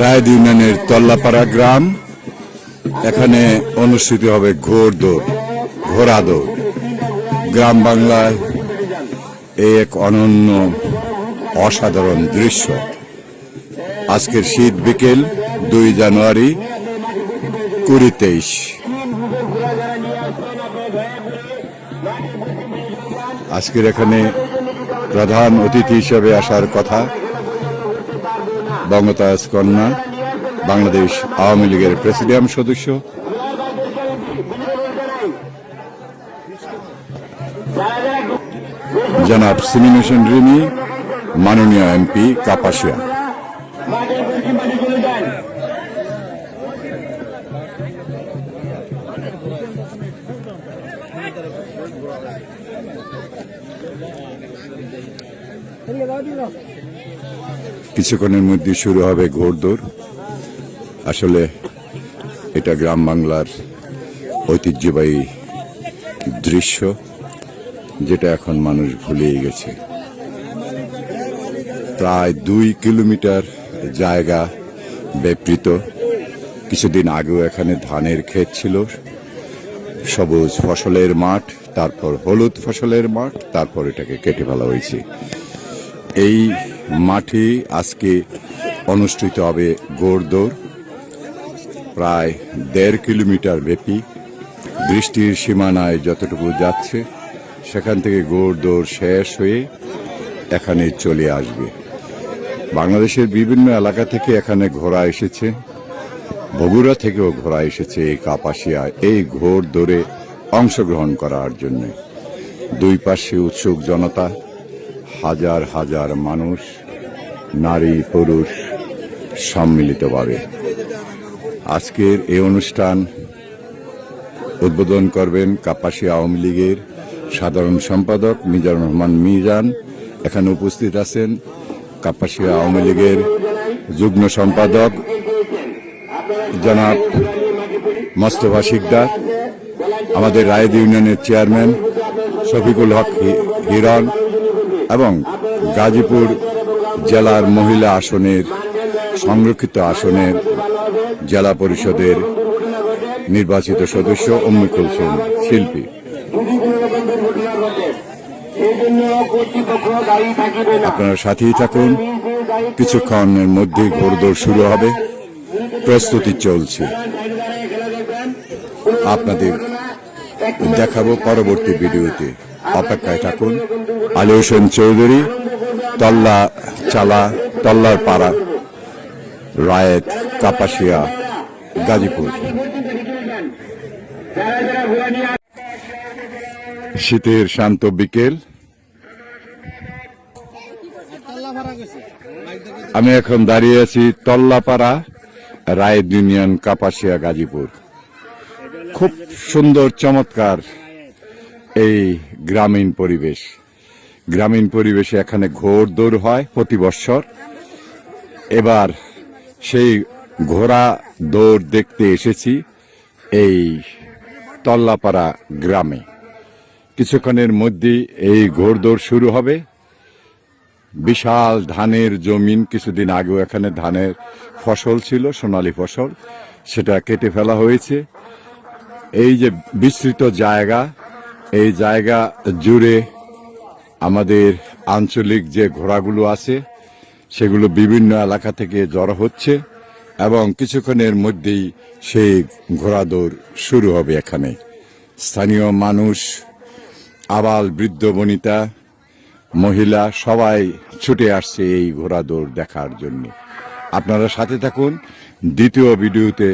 রায়দ ইউনিয়নের তল্লাপাড়া গ্রাম। এখানে অনুষ্ঠিত হবে ঘোর দৌড়, ঘোড়া দৌড়। গ্রাম বাংলায় এক অনন্য, অসাধারণ দৃশ্য। আজকের শীত বিকেল দুই জানুয়ারি, কুড়ি তেইশ। আজকের এখানে প্রধান অতিথি হিসেবে আসার কথা। বঙ্গতাজ কন্যা বাংলাদেশ আওয়ামী লীগের প্রেসিডিয়াম সদস্য। জনাব সিমিন হোসেন রিমি মাননীয় এমপি কাপাসিয়া। কিছুক্ষণের মধ্যে শুরু হবে ঘোড়দৌড়। আসলে এটা গ্রাম বাংলার ঐতিহ্যবাহী দৃশ্য, যেটা এখন মানুষ ভুলেই গেছে। প্রায় দুই কিলোমিটার জায়গা ব্যাপৃত কিছুদিন আগেও এখানে ধানের ক্ষেত ছিল। সবুজ ফসলের মাঠ, তারপর হলুদ ফসলের মাঠ, তারপর এটাকে কেটে ফেলা হয়েছে। এই মাঠে আজকে অনুষ্ঠিত হবে গোড়দৌড় প্রায় দেড় কিলোমিটার ব্যাপী বৃষ্টির সীমানায় যতটুকু যাচ্ছে, সেখান থেকে গোড়দৌড় শেষ হয়ে এখানে চলে আসবে। বাংলাদেশের বিভিন্ন এলাকা থেকে এখানে ঘোড়া এসেছে, বগুড়া থেকেও ঘোড়া এসেছে এই কাপাসিয়া, এই ঘোর দৌড়ে অংশগ্রহণ করার জন্য। দুই পাশে উৎসুক জনতা হাজার হাজার মানুষ, নারী, পুরুষ সম্মিলিতভাবে। আজকের এই অনুষ্ঠান উদ্বোধন করবেন কাপাসিয়া আওয়ামী লীগের সাধারণ সম্পাদক মিজানুর রহমান মিজান। এখানে উপস্থিত আছেন কাপাসিয়া আওয়ামী লীগের যুগ্ম সম্পাদক জনাব মোস্তফা শিকদার, আমাদের রায়দ ইউনিয়নের চেয়ারম্যান শফিকুল হক হি- হিরণ এবং গাজীপুর জেলার মহিলা আসনের, সংরক্ষিত আসনের জেলা পরিষদের নির্বাচিত সদস্য উম্মে কুলসুম, শিল্পী। আপনারা সাথেই থাকুন। কিছুক্ষণের মধ্যেই ঘোড়দৌড় শুরু হবে। প্রস্তুতি চলছে। আপনাদের দেখাবো পরবর্তী ভিডিওতে। অপেক্ষায় থাকুন। আলী হোসেন চৌধুরী, তল্লা চালা, তল্লার পাড়া, রায়েত, কাপাসিয়া, গাজীপুর। শীতের শান্ত বিকেল। আমি এখন দাঁড়িয়ে আছি তল্লাপাড়া, রায়েত ইউনিয়ন, কাপাসিয়া, গাজীপুর। খুব সুন্দর, চমৎকার এই গ্রামীণ পরিবেশ। গ্রামীণ পরিবেশে এখানে ঘোর দৌড় হয় প্রতি বৎসর এবার সেই ঘোড়া দৌড় দেখতে এসেছি এই তল্লাপাড়া গ্রামে। কিছুক্ষণের মধ্যেই এই ঘোড়দৌড় শুরু হবে। বিশাল ধানের জমিন, কিছুদিন আগেও এখানে ধানের ফসল ছিল, সোনালী ফসল, সেটা কেটে ফেলা হয়েছে। এই যে বিস্তৃত জায়গা, এই জায়গা জুড়ে আমাদের আঞ্চলিক যে ঘোড়াগুলো আছে, সেগুলো বিভিন্ন এলাকা থেকে জড়ো হচ্ছে এবং কিছুক্ষণের মধ্যেই সেই ঘোড়া দৌড় শুরু হবে এখানে। স্থানীয় মানুষ, আবাল বৃদ্ধ বনিতা, মহিলা সবাই ছুটে আসছে এই ঘোড়া দৌড় দেখার জন্য। আপনারা সাথে থাকুন, দ্বিতীয় ভিডিওতে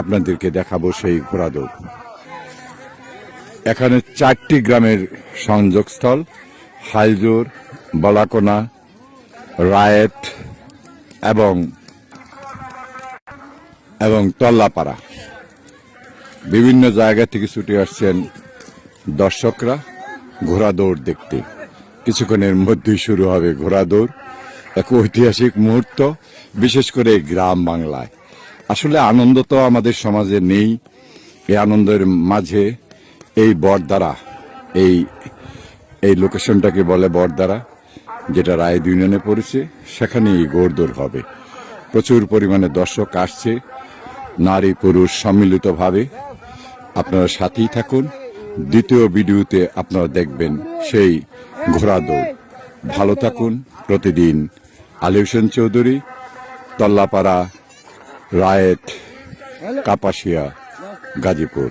আপনাদেরকে দেখাবো সেই ঘোড়া দৌড় এখানে চারটি গ্রামের সংযোগস্থল, হাইজোর, বলাকোনা, রায়েত এবং এবং তল্লাপাড়া। বিভিন্ন জায়গা থেকে ছুটে আসছেন দর্শকরা ঘোড়া দৌড় দেখতে। কিছুক্ষণের মধ্যেই শুরু হবে ঘোড়া দৌড় এক ঐতিহাসিক মুহূর্ত, বিশেষ করে গ্রাম বাংলায়। আসলে আনন্দ তো আমাদের সমাজে নেই। এই আনন্দের মাঝে এই বরদ্বারা এই এই লোকেশনটাকে বলে বরদ্বারা যেটা রায় ইউনিয়নে পড়েছে, সেখানেই গোড়দৌড় হবে। প্রচুর পরিমাণে দর্শক আসছে, নারী পুরুষ সম্মিলিতভাবে। আপনারা সাথেই থাকুন, দ্বিতীয় ভিডিওতে আপনারা দেখবেন সেই ঘোড়া দৌড় ভালো থাকুন, প্রতিদিন আলী হোসেন চৌধুরী, তল্লাপাড়া রায়েত কাপাসিয়া গাজীপুর।